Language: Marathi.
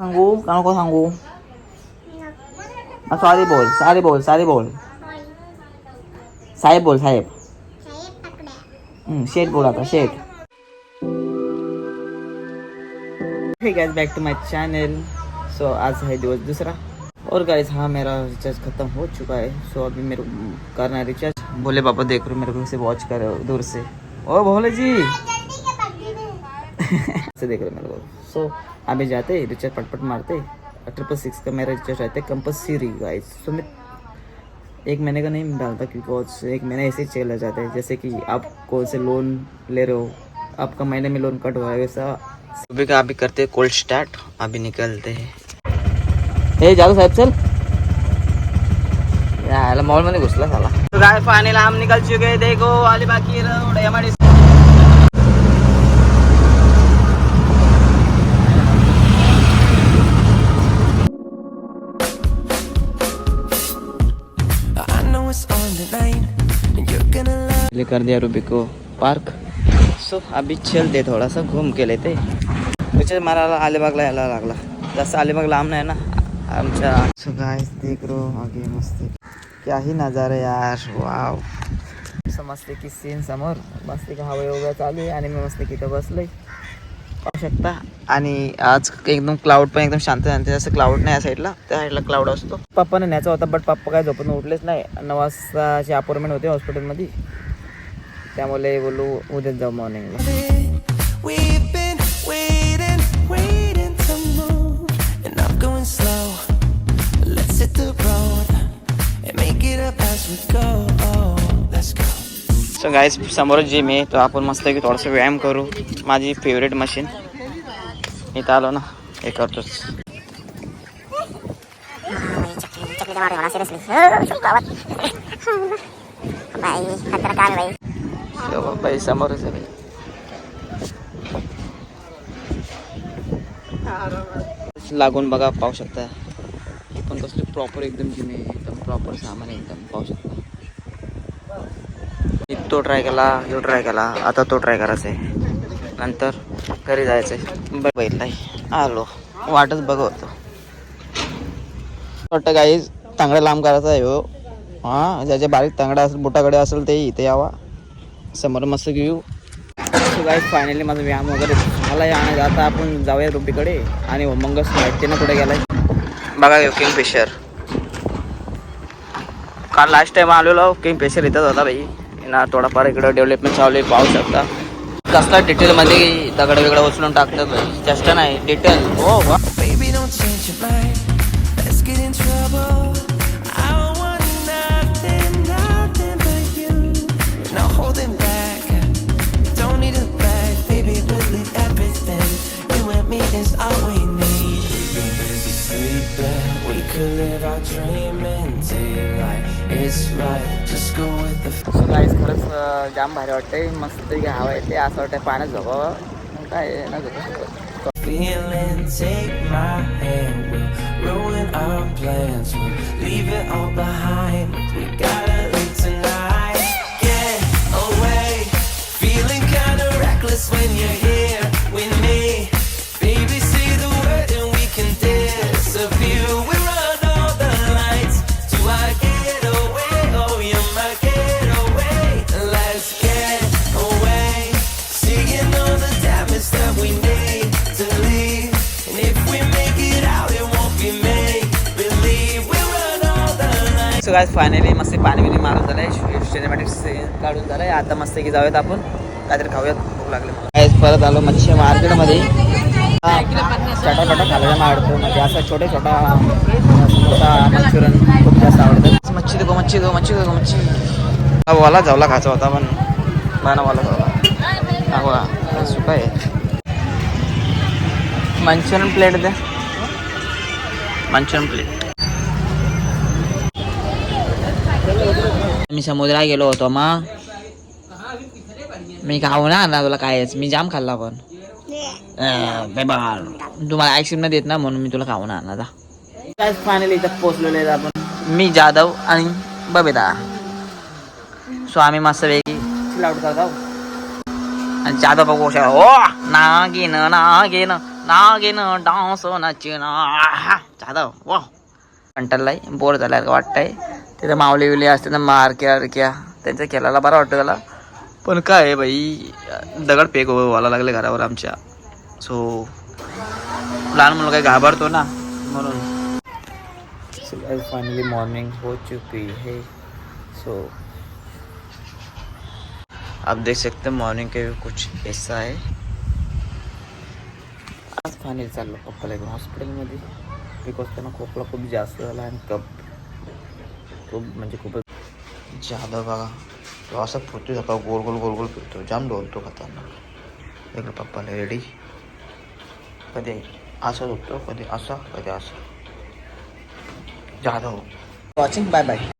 सांगू? का सांगू? सॉरी बोल सॉरी बोल सॉरी बोल। साहेब बोल साहेब। हम्म, शेठ बोल शेठ। Hey guys back to my channel so आज है दिवस दूसरा। और गाइस हाँ मेरा रिचार्ज खत्म हो चुका है। सो so, अभी मेरे को करना है रिचार्ज बोले पापा देख रहे हो मेरे को से वॉच कर दूर से। ओ भोले जी। से देख रहे मेरे को। सो अभी जाते रिचार्ज पटपट मारते ट्रिपल सिक्स का मेरा रिचार्ज रहता है कंपल्सरी गाइस सो मैं एक महीने का नहीं डालता क्योंकि एक महीने ऐसे ही चला जाता है। जैसे कि आप कौन से लोन ले रहे हो, आपका महीने में लोन कट हुआ है, वैसा। सुबह का अभी करते हैं कोल्ड स्टार्ट अभी निकलते हैं। हे जादू साहेब, चल। यार, मॉल मध्ये घुसला झाला तो काय फायनल हम निकल चुके हैं। देखो अलीबाग की रोड हमारी ले कर दिया रूबी को पार्क। सो अभी चलते थोड़ा सा घूम के लेते। विचार मला अलिबागला यायला लागला जसं अलिबाग लांब नाही ना आमच्या सो गाइस देख रो आगे मस्त क्या ही नजारा यार वाव असं मस्त की सीन समोर। मस्त की हवा वगैरे चालू आहे आणि मी मस्त की इथं बसलोय। पाहू शकता. आणि आज एकदम क्लाउड पण एकदम शांत शांत जसं क्लाउड नाही या साईडला त्या साईडला क्लाउड असतो. पप्पाने न्यायचा होता बट पप्पा काय झोपून उठलेच नाही. नऊ वाजताची अपॉइंटमेंट होते हॉस्पिटलमध्ये त्यामुळे बोलू उद्याच जाऊ मॉर्निंगला slow. Let's hit the road and make it up as we go. So guys समोरच जिम आहे तो आपण मस्त की थोडंसं व्यायाम करू. माझी फेवरेट मशीन इथं आलो ना हे करतोच बाई समोरच आहे लागून बघा पाहू शकता. पण कसली प्रॉपर एकदम जिम आहे एकदम प्रॉपर सामान आहे एकदम पाहू शकता. तो ट्राय केला ह्यो ट्राय केला. आता तो ट्राय करायचा आहे नंतर घरी जायचं आहे बरं बैठलाय आलो. वाटच बघवतो. वाटतं काही तांगडा लांब करायचा आहे हो. हां ज्याच्या बारीक तांगडा असेल बोटाकडे असेल ते इथे यावा. समोर मस्त घेऊ गाईज फायनली माझा व्यायाम वगैरे झाला आणि आता आपण जाऊया रुपीकडे आणि मंगस त्यानं कुठे गेलाय. बघा किंग फिशर काल लास्ट टाइम आलेलो किंग फिशर इथंच होता भाई ना थोडाफार इकडं डेव्हलपमेंट चालू पाहू शकता कसला डिटेलमध्ये दगड वेगळं उचलून टाकतात चेष्ट नाही डिटेल हो Could live our dream in daylight it's right. Just go with the flow. So guys खरंच जाम भारी वाटतंय मस्त हवा येते असं वाटतं पाण्यात झोपावं काय आहे ना झोपू Feeling, take my hand. We'll ruin our plans. We'll leave it all behind. काय फायनली मस्त पाणी बिणी मारून झालंय. सिनेमॅटिक्स काढून झालंय. आता मस्त की जाऊयात आपण. काहीतरी खाऊयात. भूक लागले काय परत आलो मच्छी मार्केटमध्ये. छोटा छोटा खायला आवडतो म्हणजे असं छोटे छोटा मोठा मंचुरियन खूप जास्त आवडतं. मच्छी देखो मच्छी दो मच्छी देखो मच्छी. हा वाला जावला खायचा होता पण. बाना वाला जावला. हा सुका आहे. मंचुरियन प्लेट द्या मंचुरियन प्लेट. मी समुद्रात गेलो होतो मग मी खाऊ ना ना तुला कायच? मी जाम खाल्ला पण. तुम्हाला आईस्क्रीम नाही देत ना म्हणून मी तुला खाऊ ना आणला काय फायनली इथं पोचलेलो आहे आपण. मी जाधव आणि बबेदा. सो आम्ही मस्त वेगळी चिल आउट करत आहोत आणि जाधव बघू शा ओ नागिन नागिन नागिन डान्स नाचिन. आहा. जाधव वा कंटाळलाय बोर झालाय वाटतंय. तिथे माऊली विले असते ना मारक्या अरक्या त्यांच्या खेळायला बरं वाटतं त्याला. पण काय आहे बाई दगड पेक व्हायला लागले घरावर आमच्या. सो लहान मुलं काही घाबरतो ना म्हणून. सो फायनली मॉर्निंग हो चुकी है. सो आप देख सकते हैं मॉर्निंग के कुछ ऐसा है. आज फायनली चाललो पप्पाला घेऊन हॉस्पिटलमध्ये बिकॉज त्यांना खोकला खूप जास्त झाला आणि कप खूप म्हणजे खूपच जादा बघा. तो असं फिरतो सकाळ गोल गोल गोल गोल फिरतो. जाम डोलतो खतरनाक. इकडे पप्पाला रेडी कधी असा झोपतो कधी असा कधी असा. Jadhav watching bye bye